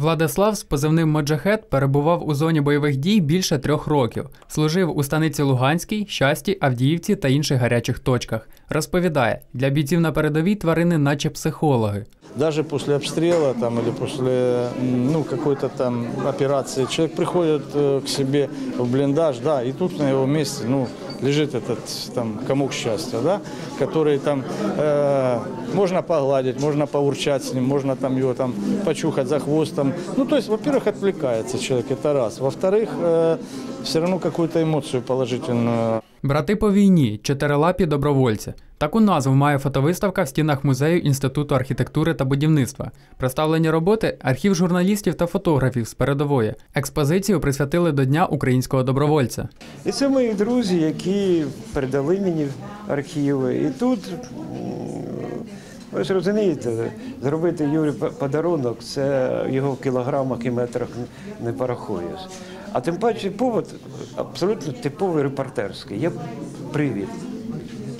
Владислав з позивним Моджахет перебував у зоні бойових дій більше трьох років. Служив у станиці Луганській, Щасті, Авдіївці та інших гарячих точках. Розповідає, для бійців на передовій тварини, наче психологи. Даже после обстрела там, или после м, ну, какой-то там операции человек приходит э, к себе в блиндаж, да, и тут на его месте ну, лежит этот там, комок счастья, да, который там э, можно погладить, можно поурчать с ним, можно там его там почухать за хвостом. Ну, то есть, во-первых, отвлекается человек, это раз. Во-вторых, э, все равно какую-то эмоцию положительную Брати по війні чотирилапі добровольці. Таку назву має фотовиставка в стінах музею Інституту архітектури та будівництва. Представлені роботи архів журналістів та фотографів з передової. Експозицію присвятили до Дня українського добровольця. І це мої друзі, які передали мені архіви. І тут, ви ж розумієте, зробити Юрі подарунок, це його в кілограмах і метрах не порахуєш. А тим паче повод абсолютно типовий репортерський. Є привід.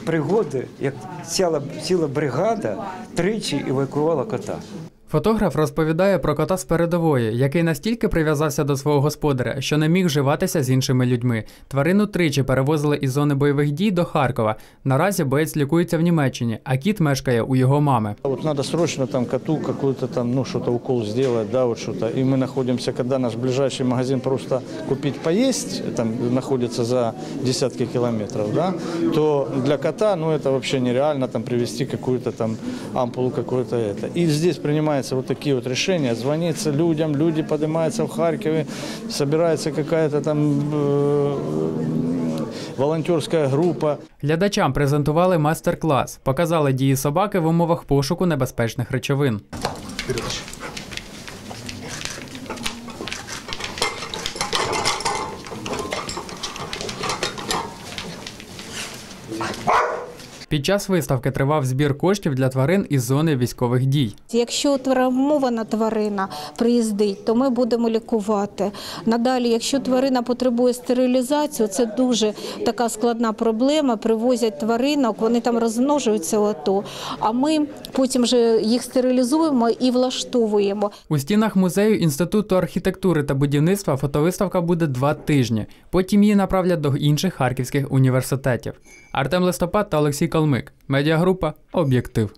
Пригоди, як ціла, ціла бригада тричі евакуювала кота. Фотограф розповідає про кота з передової, який настільки прив'язався до свого господаря, що не міг вживатися з іншими людьми. Тварину тричі перевозили із зони бойових дій до Харкова. Наразі боєць лікується в Німеччині, а кіт мешкає у його мами. Вот надо срочно там коту какой-то там, ну, что-то укол сделать, да, вот что-то. И мы находимся, когда наш ближайший магазин просто купить поесть, там находится за десятки километров, да, то для кота, ну, это вообще нереально там привезти какую-то там ампулу какую-то это. И здесь принимаются вот такие вот решения, звонится людям, люди поднимаются в Харькове, собирается какая-то там э, волонтерская группа, Глядачам презентували майстер-клас, показали дії собаки в умовах пошуку небезпечних речовин. Під час виставки тривав збір коштів для тварин із зони військових дій. Якщо травмована тварина приїздить, то ми будемо лікувати. Надалі, якщо тварина потребує стерилізацію, це дуже така складна проблема. Привозять тваринок, вони там розмножуються в а ми потім вже їх стерилізуємо і влаштовуємо. У стінах музею Інституту архітектури та будівництва фотовиставка буде два тижні. Потім її направлять до інших харківських університетів. Артем Листопад та Олексій Калмик. Медіагрупа Об'єктив.